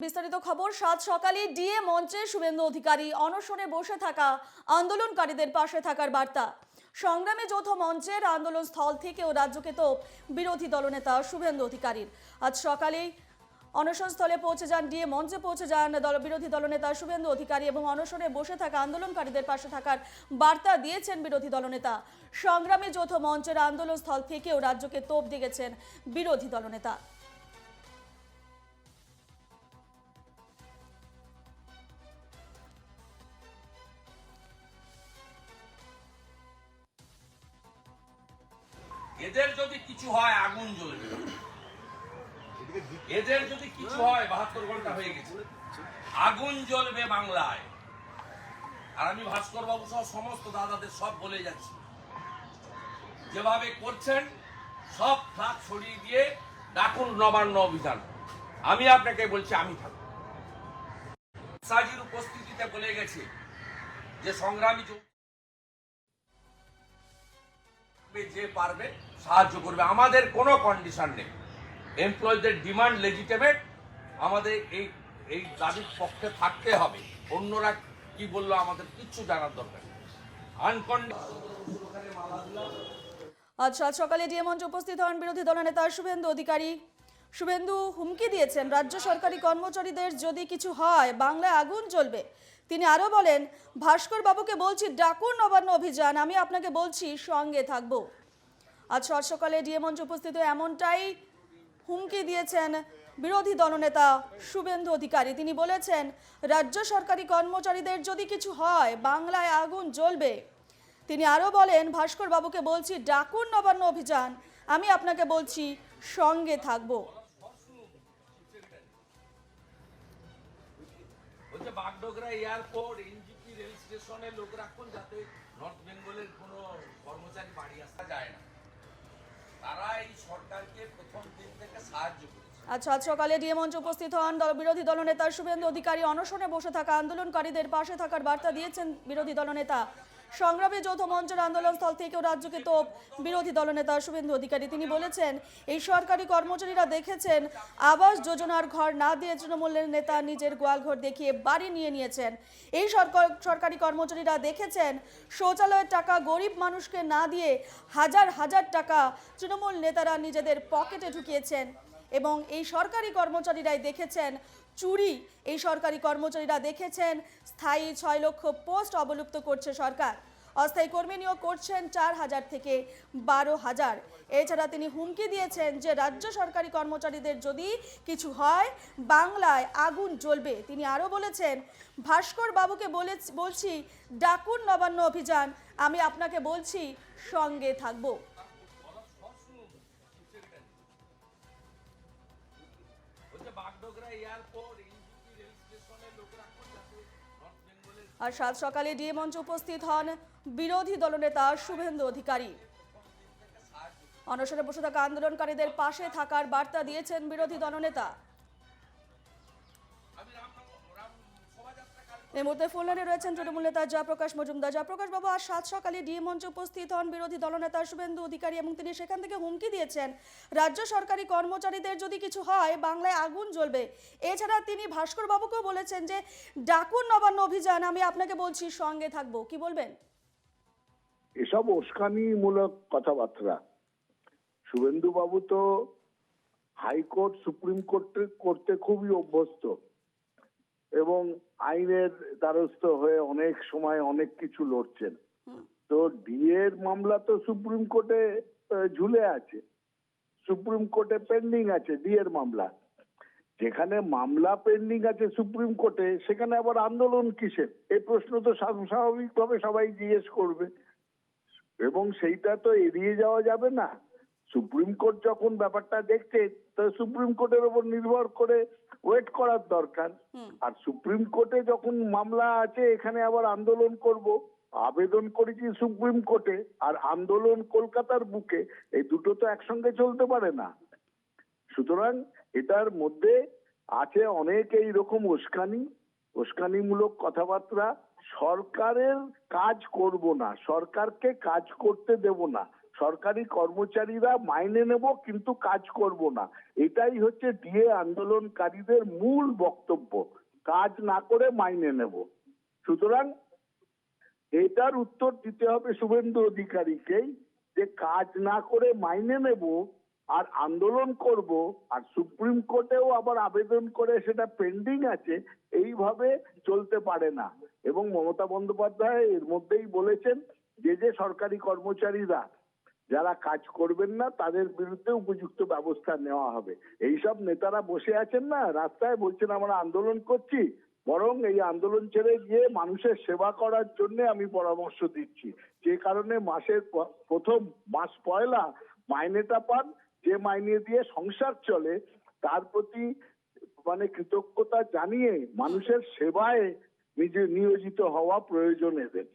বিস্তারিত খবর, সাত সকালে ডিএ মঞ্চে শুভেন্দু অধিকারী অনশনে বসে থাকা আন্দোলনকারীদের পাশে থাকার বার্তা। সংগ্রামে যৌথ মঞ্চের আন্দোলন স্থল থেকেও রাজ্যকে তো বিরোধী দলনেতা শুভেন্দু অধিকারীর। আজ সকালেই অনশন স্থলে পৌঁছে যান, ডিএ মঞ্চে পৌঁছে যান দল বিরোধী দলনেতা শুভেন্দু অধিকারী এবং অনশনে বসে থাকা আন্দোলনকারীদের পাশে থাকার বার্তা দিয়েছেন বিরোধী দলনেতা। সংগ্রামে যৌথ মঞ্চের আন্দোলন স্থল থেকেও রাজ্যকে তোপ দিয়েছেন বিরোধী দলনেতা। এদের যদি কিছু হয় আগুন জ্বলবে। এদের যদি কিছু হয় বাহাত্তর ঘণ্টা হয়ে গেছে। আগুন জ্বলবে বাংলায়। আর আমি ভাস্কর বাবু সহ সমস্ত দাদাদের সব বলে যাচ্ছি। যেভাবে করছেন সব ফ্লাগ সরিয়ে দিয়ে ডাকুন নবান্ন অভিযান। আমি আপনাকে বলছি আমি থাকব। সাজির উপস্থিতিতে বলে গেছে যে সংগ্রামী যে পারবে সাহায্য করবে। আমাদের কোনো কন্ডিশন নেই। এমপ্লয়ীদের ডিমান্ড লেজিটেমেট আমাদের এই এই দাবির পক্ষে থাকতে হবে। অন্যরা কি বলল আমাদের কিচ্ছু জানার দরকার আজ সাত সকালে ডিএ মঞ্চে উপস্থিত হন বিরোধী দলনেতা শুভেন্দু অধিকারী। শুভেন্দু হুমকি দিয়েছেন। রাজ্য সরকারি কর্মচারীদের যদি কিছু হয়, বাংলায় আগুন জ্বলবে। তিনি আরও বলেন, ভাস্কর বাবুকে বলছি, ডাকুন নবান্ন অভিযান। আমি আপনাকে বলছি, সঙ্গে থাকব। আজ সকালে ডিএ মঞ্চে উপস্থিত এমনটাই হুমকি দিয়েছেন বিরোধী দলনেতা শুভেন্দু অধিকারী। তিনি বলেছেন, রাজ্য সরকারি কর্মচারীদের যদি কিছু হয়, বাংলায় আগুন জ্বলবে। তিনি আরও বলেন, ভাস্কর বাবুকে বলছি, ডাকুন নবান্ন অভিযান। আমি আপনাকে বলছি, সঙ্গে থাকব। বাগডোগরা এয়ারপোর্ট, এনজিপি রেল স্টেশনে লোক রাখুন যাতে নর্থ বেঙ্গলের কোনো কর্মচারী বাড়ি আসা যায় না। করেছে। আজ সকালে ডিএ মঞ্চে উপস্থিত হন দল বিরোধী দলনেতা শুভেন্দু অধিকারী। অনশনে বসে থাকা আন্দোলনকারীদের পাশে থাকার বার্তা দিয়েছেন বিরোধী দলনেতা। সংগ্রামী যৌথ মঞ্চের আন্দোলনস্থল থেকেও রাজ্যকে তোপ। বিরোধী দলনেতা শুভেন্দু অধিকারী তিনি বলেছেন, এই সরকারি কর্মচারীরা দেখেছেন, আবাস যোজনার ঘর না দিয়ে তৃণমূলের নেতা নিজের গোয়ালঘর দেখিয়ে বাড়ি নিয়ে নিয়েছেন। এই সরকারি কর্মচারীরা দেখেছেন, শৌচালয়ের টাকা গরিব মানুষকে না দিয়ে হাজার হাজার টাকা তৃণমূল নেতারা নিজেদের পকেটে ঢুকিয়েছেন। এবং এই সরকারি কর্মচারীরাই দেখেছেন চুরি। এই সরকারি কর্মচারীরা দেখেছেন স্থায়ী ছয় লক্ষ পোস্ট অবলুপ্ত করছে সরকার। অস্থায়ী কর্মী নিয়োগ করছেন চার হাজার থেকে বারো হাজার। এছাড়া তিনি হুমকি দিয়েছেন যে রাজ্য সরকারি কর্মচারীদের যদি কিছু হয়, বাংলায় আগুন জ্বলবে। তিনি আরও বলেছেন, ভাস্কর বাবুকে বলে বলছি, ডাকুন নবান্ন অভিযান। আমি আপনাকে বলছি, সঙ্গে থাকব। আর সাত সকালে ডিএ মঞ্চে উপস্থিত হন বিরোধী দলনেতা শুভেন্দু অধিকারী। অনশনে বসে থাকা আন্দোলনকারীদের পাশে থাকার বার্তা দিয়েছেন বিরোধী দলনেতা এই মুহূর্তে ফোনলাইনে রয়েছেন তৃণমূল নেতা জয়প্রকাশ মজুমদার। জয়প্রকাশ বাবু, আজ সাত সকালে ডিএ মঞ্চে উপস্থিত হন বিরোধী দলনেতা শুভেন্দু অধিকারী এবং তিনি সেখান থেকে হুমকি দিয়েছেন। রাজ্য সরকারি কর্মচারীদের যদি কিছু হয়, বাংলায় আগুন জ্বলবে। এছাড়া তিনি ভাস্কর বাবুকেও বলেছেন যে, ডাকুন নবান্ন অভিযান, আমি আপনাকে বলছি সঙ্গে থাকব। কি বলবেন? এসব উস্কানিমূলক কথাবার্তা। শুভেন্দু বাবু তো হাইকোর্ট, সুপ্রিম কোর্টে করতে খুবই অভ্যস্ত। এবং আইনের দ্বারস্থ হয়ে অনেক সময় অনেক কিছু লড়ছেন। তো ডিএর মামলা তো সুপ্রিম কোর্টে ঝুলে আছে। সুপ্রিম কোর্টে পেন্ডিং আছে ডিএর মামলা। যেখানে মামলা পেন্ডিং আছে সুপ্রিম কোর্টে সেখানে আবার আন্দোলন কিসের? এই প্রশ্ন তো স্বা- স্বাভাবিকভাবে সবাই জিজ্ঞেস করবে। এবং সেইটা তো এড়িয়ে যাওয়া যাবে না। সুপ্রিম কোর্ট যখন ব্যাপারটা দেখছে তো সুপ্রিম কোর্টের ওপর নির্ভর করে ওয়েট করার দরকার। আর সুপ্রিম কোর্টে যখন মামলা আছে এখানে আবার আন্দোলন করব। আবেদন করেছি সুপ্রিম কোর্টে আর আন্দোলন কলকাতার বুকে এই দুটো তো একসঙ্গে চলতে পারে না। সুতরাং এটার মধ্যে আছে অনেক এই রকম উস্কানি উস্কানিমূলক কথাবার্তা। সরকারের কাজ করব না সরকারকে কাজ করতে দেব না। সরকারি কর্মচারীরা মাইনে নেব, কিন্তু কাজ করব না। এটাই হচ্ছে ডিএ আন্দোলনকারীদের মূল বক্তব্য। কাজ না করে মাইনে নেব। সুতরাং এটার উত্তর দিতে হবে শুভেন্দু অধিকারীকেই, যে কাজ না করে মাইনে নেব আর আন্দোলন করব, আর সুপ্রিম কোর্টেও আবার আবেদন করে সেটা পেন্ডিং আছে, এইভাবে চলতে পারে না। এবং মমতা বন্দ্যোপাধ্যায় এর মধ্যেই বলেছেন, যে যে সরকারি কর্মচারীরা যারা কাজ করবেন না, তাদের বিরুদ্ধে উপযুক্ত ব্যবস্থা নেওয়া হবে। এইসব নেতারা বসে আছেন না, রাস্তায় বলছেন, আমরা আন্দোলন করছি। বরং এই আন্দোলন ছেড়ে গিয়ে মানুষের সেবা করার জন্য আমি পরামর্শ দিচ্ছি। যে কারণে মাসের প্রথম মাস পয়লা মাইনেটা পান, যে মাইনে দিয়ে সংসার চলে, তার প্রতি মানে কৃতজ্ঞতা জানিয়ে মানুষের সেবায় নিজে, নিয়োজিত হওয়া প্রয়োজন এদের।